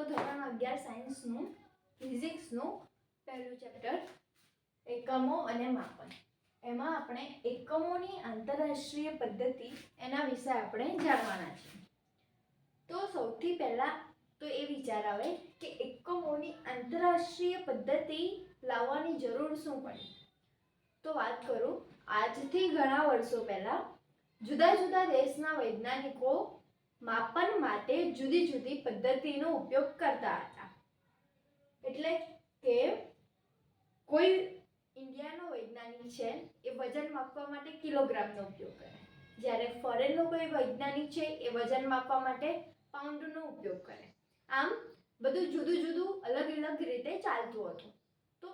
તો ધોરણ અગિયાર સાયન્સનું, ફિઝિક્સનું પહેલું ચેપ્ટર, એકમો અને માપન. એમાં આપણે એકમોની આંતરરાષ્ટ્રીય પદ્ધતિ એના વિશે આપણે જાણવાના છીએ તો સૌથી પહેલાં તો એ વિચાર આવે કે એકમોની આંતરરાષ્ટ્રીય પદ્ધતિ લાવવાની જરૂર શું પડી? તો વાત કરું, આજથી ઘણા વર્ષો પહેલાં જુદા જુદા દેશના વૈજ્ઞાનિકો માપન માટે જુદી જુદી પદ્ધતિનો ઉપયોગ કરતા હતા. એટલે કે કોઈ ઇન્ડિયાનો વૈજ્ઞાનિક છે, એ વજન માપવા માટે કિલોગ્રામનો ઉપયોગ કરે. જ્યારે ફોરેનનો કોઈ વૈજ્ઞાનિક છે, એ વજન માપવા માટે પાઉન્ડનો ઉપયોગ કરે. આમ, બધું જુદું જુદું અલગ અલગ રીતે ચાલતું હતું. તો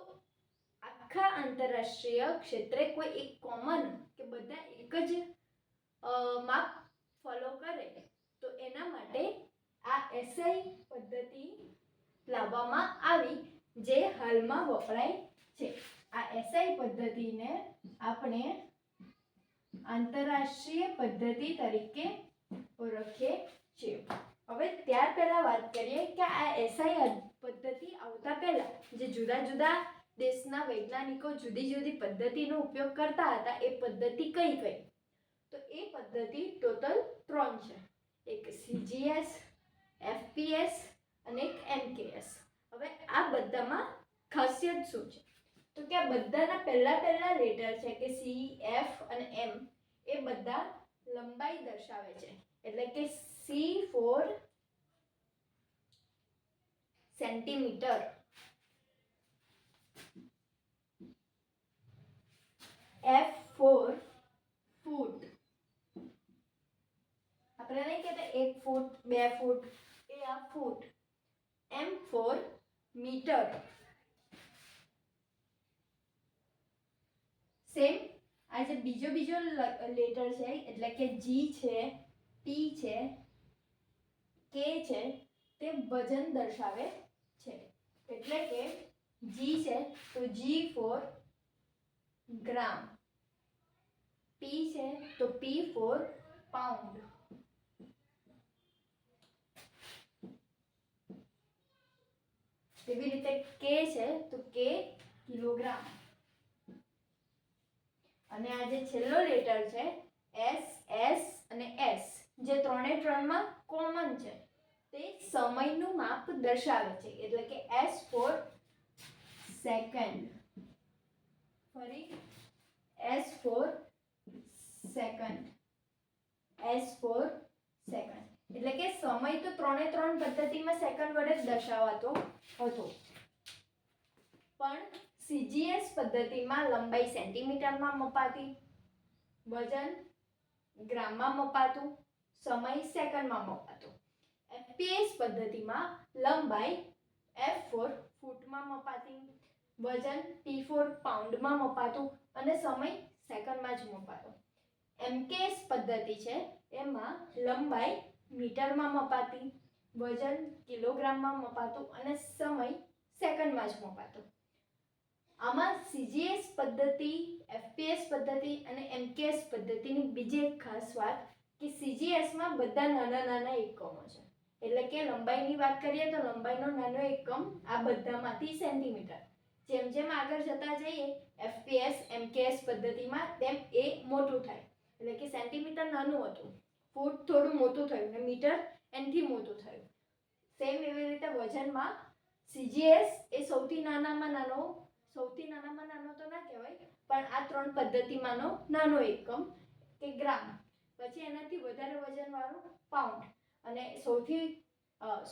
આખા આંતરરાષ્ટ્રીય ક્ષેત્રે કોઈ એક કોમન કે બધા એક જ માપ ફોલો કરે તો એના માટે આ એસઆઈ પદ્ધતિ લાવવામાં આવી, જે હાલમાં વપરાય છે. આ એસઆઈ પદ્ધતિને આપણે આંતરરાષ્ટ્રીય પદ્ધતિ તરીકે ઓળખીએ છીએ. હવે ત્યાર પહેલાં વાત કરીએ કે આ એસઆઈ પદ્ધતિ આવતા પહેલાં જે જુદા જુદા દેશના વૈજ્ઞાનિકો જુદી જુદી પદ્ધતિનો ઉપયોગ કરતા હતા, એ પદ્ધતિ કઈ કઈ? તો એ પદ્ધતિ ટોટલ ત્રણ છે. એક સીજીએસ એફપીએસ અને એક એમકેએસ હવે આ બધામાં ખાસિયત શું છે? તો કે આ બધાના પહેલાં પહેલાં લેટર છે કે સી એફ અને એમ એ બધા લંબાઈ દર્શાવે છે. એટલે કે C four centimetre F four foot આપણે નહીં કહેતા એક ફૂટ, બે ફૂટ, એ આ foot. M four metre same આ જે બીજો બીજો લેટર છે, એટલે કે જી છે પી છે કે છે, તે વજન દર્શાવે છે. એટલે કે જી છે, તો જી ફોર ગ્રામ પી છે, તો પી ફોર પાઉન્ડ એવી રીતે કે છે તો કે કિલોગ્રામ. અને આ જે છેલ્લો લેટર છે, એસ એસ અને એસ, જે ત્રણે ત્રણમાં કોમન છે, તે સમયનું માપ દર્શાવે છે. એટલે કે એસ ફોર સેકન્ડ. ફરી. S four second. S four second. એટલે કે સમય તો ત્રણે ત્રણ પદ્ધતિમાં સેકન્ડ વડે જ દર્શાવાતો હતો. પણ સીજીએસ પદ્ધતિમાં લંબાઈ સેન્ટીમીટરમાં મપાતી, વજન ગ્રામમાં મપાતું, સમય સેકન્ડમાં મપાતો. એફપીએસ પદ્ધતિમાં લંબાઈ એફ ફોર ફૂટમાં મપાતી, વજન પી ફોર પાઉન્ડમાં મપાતું અને સમય સેકન્ડમાં જ મપાતો એમકેએસ પદ્ધતિ છે, એમાં લંબાઈ મીટરમાં મપાતી, વજન કિલોગ્રામમાં મપાતું અને સમય સેકન્ડમાં જ મપાતો. આમાં સીજીએસ પદ્ધતિ એફપીએસ પદ્ધતિ અને એમકેએસ પદ્ધતિની બીજી એક ખાસ વાત કે સીજીએસમાં બધા નાના નાના એકમો છે. એટલે કે લંબાઈની વાત કરીએ તો લંબાઈનો નાનો એકમ આ બધામાંથી સેન્ટીમીટર. જેમ જેમ આગળ જતા જઈએ એફપીએસ એમકેએસ પદ્ધતિમાં તેમ એ મોટું થાય. એટલે કે સેન્ટીમીટર નાનું હતું. ફૂટ થોડું મોટું થયું ને મીટર એનથી મોટું થયું. સેમ એવી રીતે વજનમાં સીજીએસ એ સૌથી નાનામાં નાનો, સૌથી નાનામાં નાનો તો ના કહેવાય, પણ આ ત્રણ પદ્ધતિમાંનો નાનો એકમ કે ગ્રામ. પછી એનાથી વધારે વજનવાળું પાઉન્ડ અને સૌથી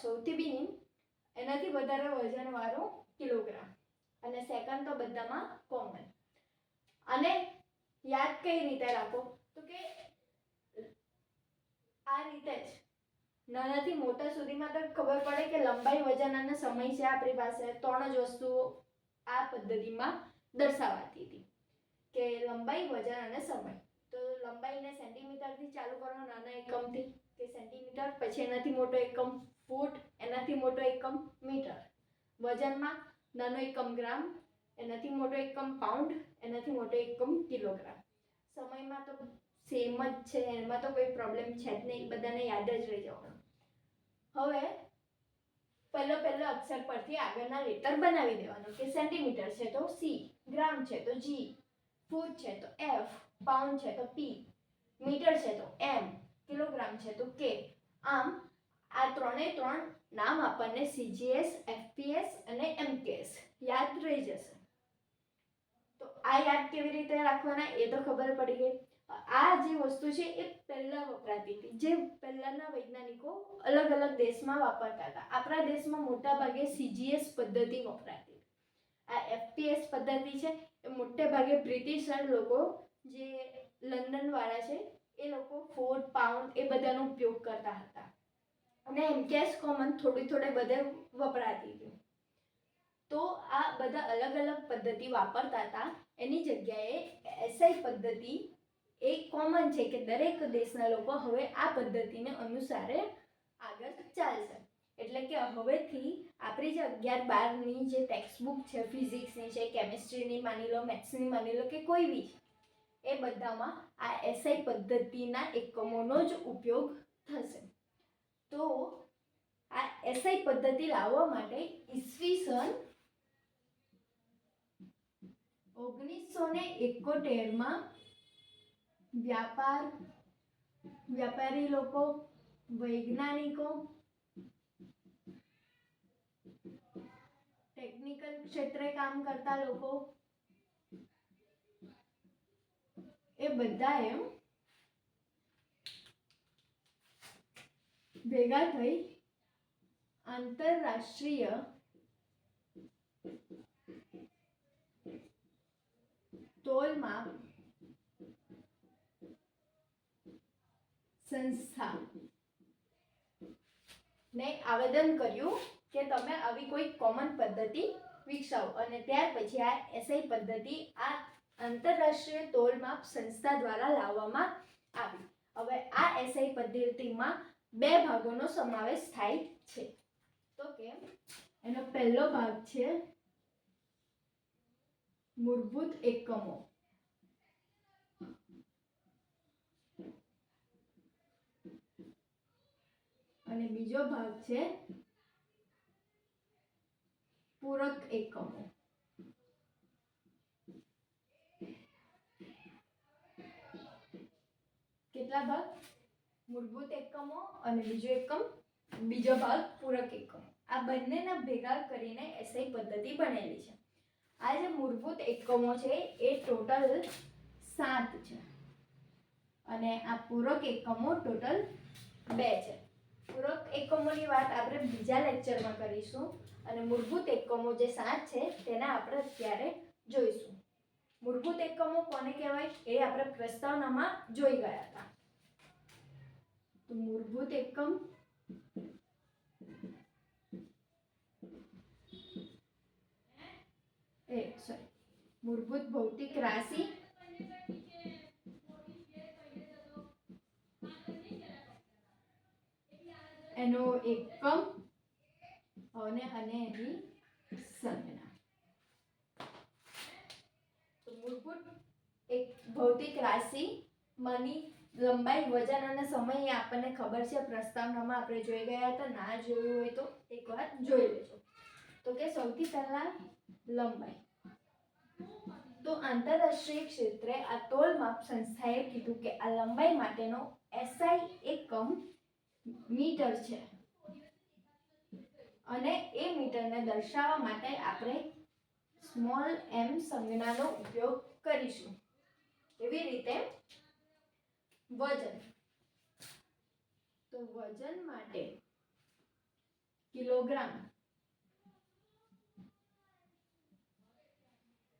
સૌથી બિનિંગ એનાથી વધારે વજનવાળું કિલોગ્રામ અને સેકન્ડ તો બધામાં કોમન અને યાદ કઈ રીતે રાખો તો કે આ રીતે જ નાનાથી મોટા સુધીમાં તો ખબર પડે કે લંબાઈ વજન અને સમય છે આપણી પાસે. ત્રણ જ વસ્તુઓ આ પદ્ધતિમાં દર્શાવાતી હતી કે લંબાઈ, વજન અને સમય. તો લંબાઈને સેન્ટીમીટરથી ચાલુ કરો નાના એકમથી. કે સેન્ટીમીટર પછી એનાથી મોટો એકમ ફૂટ, એનાથી મોટો એકમ મીટર. વજનમાં નાનો એકમ ગ્રામ, એનાથી મોટો એકમ પાઉન્ડ, એનાથી મોટો એકમ કિલોગ્રામ. સમયમાં તો સેમ જ છે, એમાં તો કોઈ પ્રોબ્લેમ છે જ નહીં. બધાને યાદ જ રહી જવાનું. હવે પહેલો પહેલો અક્ષર પરથી આગળના લેટર બનાવી દેવાનો કે સેન્ટીમીટર છે તો સી ગ્રામ છે તો જી ફૂટ છે તો એફ પાઉન્ડ છે તો પી મીટર છે તો એમ કિલોગ્રામ છે તો કે આમ આ ત્રણે ત્રણ નામ આપણને સીજીએસ એફપીએસ અને એમકેએસ યાદ રહી જશે. તો આ યાદ કેવી રીતે રાખવાના એ તો ખબર પડી ગઈ. આ જે વસ્તુ છે એ પહેલાં વપરાતી હતી. જે પહેલાંના વૈજ્ઞાનિકો અલગ અલગ દેશમાં વાપરતા હતા. આપણા દેશમાં મોટા ભાગે સીજીએસ પદ્ધતિ વપરાતી આ એફપીએસ પદ્ધતિ છે એ મોટે ભાગે બ્રિટિશર લોકો જે લંડનવાળા છે એ લોકો ફોર્ટ પાઉન્ડ એ બધાનો ઉપયોગ કરતા હતા. અને એમકેએસ કોમન થોડી થોડે બધે વપરાતી હતી. તો આ બધા અલગ અલગ પદ્ધતિ વાપરતા હતા. એની જગ્યાએ એસઆઈ પદ્ધતિ એ કોમન છે કે દરેક દેશના લોકો હવે આ પદ્ધતિને અનુસારે આગળ ચાલશે. એટલે કે હવેથી આપણી જે અગિયાર બારની જે ટેક્સ્ટબુક છે ફિઝિક્સની છે કેમિસ્ટ્રીની માની લો મેથ્સની માની લો કે કોઈ બી, એ બધામાં આ એસઆઈ પદ્ધતિના એકમોનો જ ઉપયોગ થશે. તો આ એસઆઈ પદ્ધતિ લાવવા માટે ઈસવીસન ઓગણીસો ને એકોતેરમાં વ્યાપાર વ્યાપારી લોકો વૈજ્ઞાનિકો ટેકનિકલ ક્ષેત્રે કામ કરતા લોકો એ બધાએ ભેગા થઈ આંતરરાષ્ટ્રીય તોલમાપ સંસ્થા. ને આવેદન કર્યું કે તમે આવી કોઈ કોમન પદ્ધતિ વિકસાવો અને ત્યાર પછી આ એસઆઈ પદ્ધતિ આ આંતરરાષ્ટ્રીય તોલમાપ સંસ્થા દ્વારા લાવવામાં આવી. હવે આ એસઆઈ પદ્ધતિમાં બે ભાગોનો સમાવેશ થાય છે. તો કે એનો પહેલો ભાગ છે મૂળભૂત એકમો. અને બીજો ભાગ છે પૂરક એકમો. કેટલા ભાગ? મૂળભૂત એકમો અને બીજો એકમ, બીજો ભાગ પૂરક એકમો. આ બંનેના ભેગા કરીને એસઆઈ પદ્ધતિ બનેલી છે. આ જે મૂળભૂત એકમો છે એ ટોટલ સાત છે. અને આ પૂરક એકમો ટોટલ બે છે. પૂરક એકમોની વાત આપણે બીજા લેક્ચરમાં કરીશું અને મૂળભૂત એકમો જે સાત છે તેના આપણે અત્યારે જોઈશું. મૂળભૂત એકમો કોને કહેવાય? એ આપણે પ્રસ્તાવનામાં જોઈ ગયા હતા. તો મૂળભૂત એકમ એ સોરી મૂળભૂત ભૌતિક રાશિ એનો એકમ અને અને એની સંજ્ઞા. મૂળભૂત એક ભૌતિક રાશિ, મની, લંબાઈ, વજન અને સમય એ આપણને ખબર છે. પ્રસ્તાવનામાં આપણે જોઈ ગયા હતા. ના જોયું હોય તો એકવાર જોઈ લેજો. તો કે સૌથી પહેલા લંબાઈ. તો આંતરરાષ્ટ્રીય ક્ષેત્રે આ તોલ માપ સંસ્થાએ કીધું કે આ લંબાઈ માટેનો એસઆઈ એકમ મીટર છે. અને એ મીટરને દર્શાવવા માટે આપણે સ્મોલ એમ સંજ્ઞાનો ઉપયોગ કરીશું. એવી રીતે વજન. તો વજન માટે કિલોગ્રામ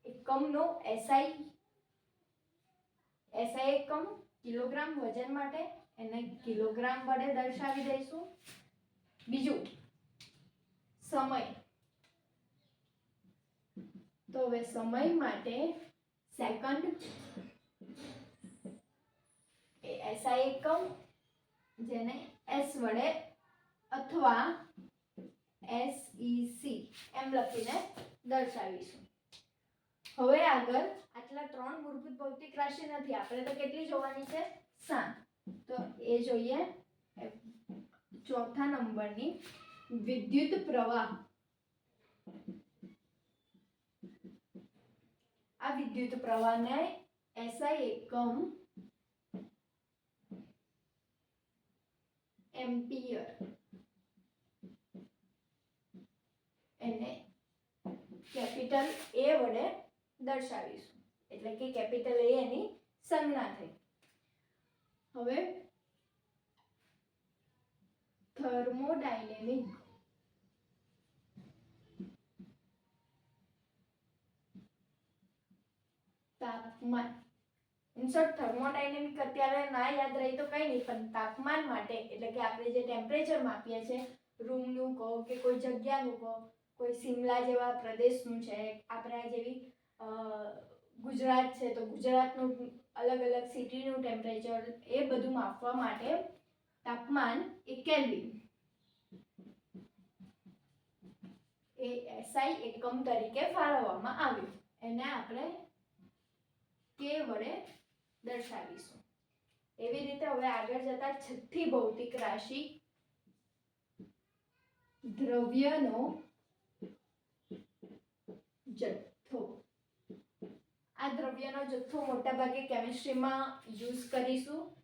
એકમનો એસઆઈ એસઆઈ એકમ કિલોગ્રામ વજન માટે એને કિલોગ્રામ વડે દર્શાવી દઈશું. બીજું, સમય. તો હવે સમય માટે સેકન્ડ એ એસઆઈ એકમ, જેને એસ વડે અથવા એસઈસી એમ લખીને દર્શાવીશું. હવે આગળ આટલા ત્રણ મૂળભૂત ભૌતિક રાશિ નથી. આપણે તો કેટલી જોવાની છે? સાત. તો એ જોઈએ. ચોથા નંબરની વિદ્યુત પ્રવાહ. આ વિદ્યુત પ્રવાહને એસઆઈ એકમ એમ્પિયર એને કેપિટલ એ વડે દર્શાવીશું. એટલે કે કેપિટલ એ એની સંજ્ઞા થઈ. હવે થર્મોડાયનેમિક તાપમાન. ઇનશોર્ટ થર્મોડાયનેમિક અત્યારે ના યાદ રહી તો કંઈ નહીં, પણ તાપમાન માટે, એટલે કે આપણે જે ટેમ્પરેચર માપીએ છીએ, રૂમનું કહો કે કોઈ જગ્યાનું કહો, કોઈ સિમલા જેવા પ્રદેશનું છે, આપણા જેવી ગુજરાત છે, તો ગુજરાતનું અલગ અલગ સિટીનું ટેમ્પરેચર એ બધું માપવા માટે તાપમાન એ કેલ્વિન. એ એસઆઈ એકમ તરીકે ફાળવવામાં આવ્યું. એને આપણે કે વડે દર્શાવીશું. એવી રીતે હવે આગળ જતા છઠ્ઠી ભૌતિક રાશિ દ્રવ્યનો જથ્થો. આ દ્રવ્યનો જથ્થો મોટાભાગે કેમિસ્ટ્રીમાં યુઝ કરીશું.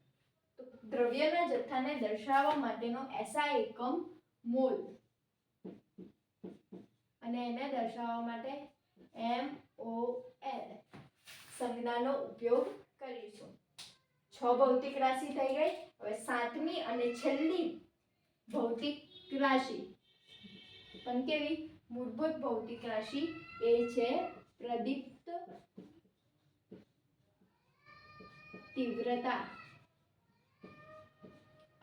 દ્રવ્યના જથ્થાને દર્શાવવા માટેનો એસઆઈ એકમ મોલ અને એને દર્શાવવા માટે એમ ઓ એલ સંજ્ઞાનો ઉપયોગ કરીશું. છ ભૌતિક રાશિ થઈ ગઈ. હવે સાતમી અને છેલ્લી ભૌતિક રાશિ. પણ કેવી? મૂળભૂત ભૌતિક રાશિ એ છે પ્રદીપ્ત તીવ્રતા.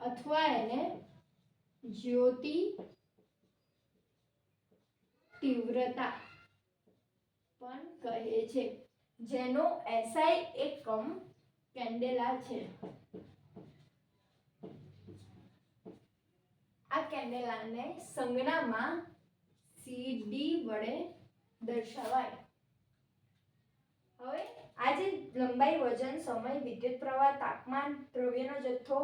અથવા એને જ્યોતિ તીવ્રતા પણ કહે છે. જેનો એસઆઈ એકમ કેન્ડેલા છે. આ કેન્ડેલાને સંજ્ઞામાં સીડી વડે દર્શાવાય. હવે આ જે લંબાઈ, વજન, સમય, વિદ્યુત પ્રવાહ, તાપમાન, દ્રવ્યનો જથ્થો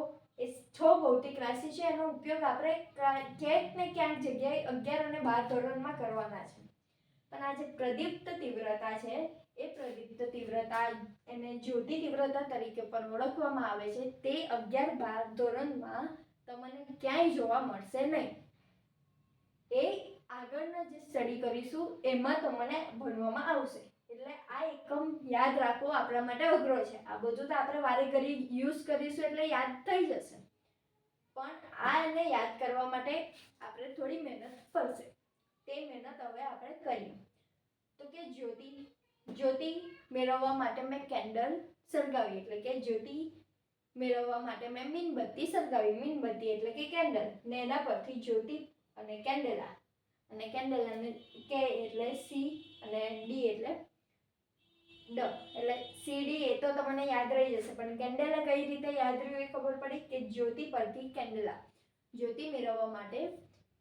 છ ભૌતિક રાશિ છે, એનો ઉપયોગ આપણે ક્યાંક ને ક્યાંક જગ્યાએ અગિયાર અને બાર ધોરણમાં કરવાના છે. પણ આ જે પ્રદીપ્ત તીવ્રતા છે, એ પ્રદીપ્ત તીવ્રતા એને જ્યોતિ તીવ્રતા તરીકે પણ ઓળખવામાં આવે છે. તે અગિયાર બાર ધોરણમાં તમને ક્યાંય જોવા મળશે નહીં. એ આગળના જે સ્ટડી કરીશું, એમાં તમને ભણવામાં આવશે. એટલે આ એકમ યાદ રાખવો આપણા માટે અઘરો છે. આ બધું તો આપણે વારે ઘડી યુઝ કરીશું એટલે યાદ થઈ જશે. પણ આ એને યાદ કરવા માટે આપણે થોડી મહેનત પડશે. તે મહેનત હવે આપણે કરીએ. તો કે જ્યોતિ જ્યોતિ મેળવવા માટે મેં કેન્ડલ સળગાવી. એટલે કે જ્યોતિ મેળવવા માટે મેં મીણબત્તી સળગાવી. મીણબત્તી એટલે કે કેન્ડલ. ને એના પરથી જ્યોતિ અને કેન્ડેલા. અને કેન્ડેલાને કે એટલે સી અને ડી એટલે ડ એટલે સીડી એ તો તમને યાદ રહી જશે, પણ કેન્ડેલા કઈ રીતે યાદ રહ્યું એ ખબર પડી કે જ્યોતિ પરથી કેન્ડેલા જ્યોતિ મેળવવા માટે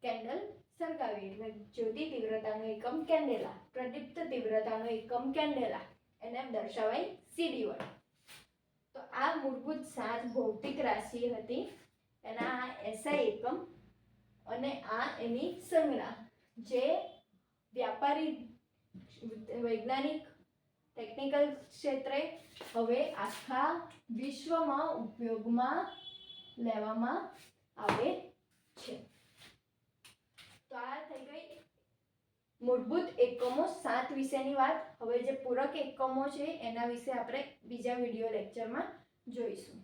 કેન્ડલ સળગાવી, એટલે જ્યોતિ તીવ્રતાનો એકમ કેન્ડેલા પ્રદીપ્ત તીવ્રતાનો એકમ કેન્ડેલા એને દર્શાવાય સીડી વડે તો આ મૂળભૂત સાત ભૌતિક રાશિ હતી, એના આ એસઆઈ એકમ અને આ એની સંજ્ઞા, જે વ્યાપારી, વૈજ્ઞાનિક ટેકનિકલ ક્ષેત્રે હવે આખા વિશ્વમાં ઉપયોગમાં લેવામાં આવે છે. તો આ થઈ ગઈ મૂળભૂત એકમો સાત વિશેની વાત. હવે જે પૂરક એકમો છે, એના વિશે આપણે બીજા વીડિયો લેક્ચરમાં જોઈશું.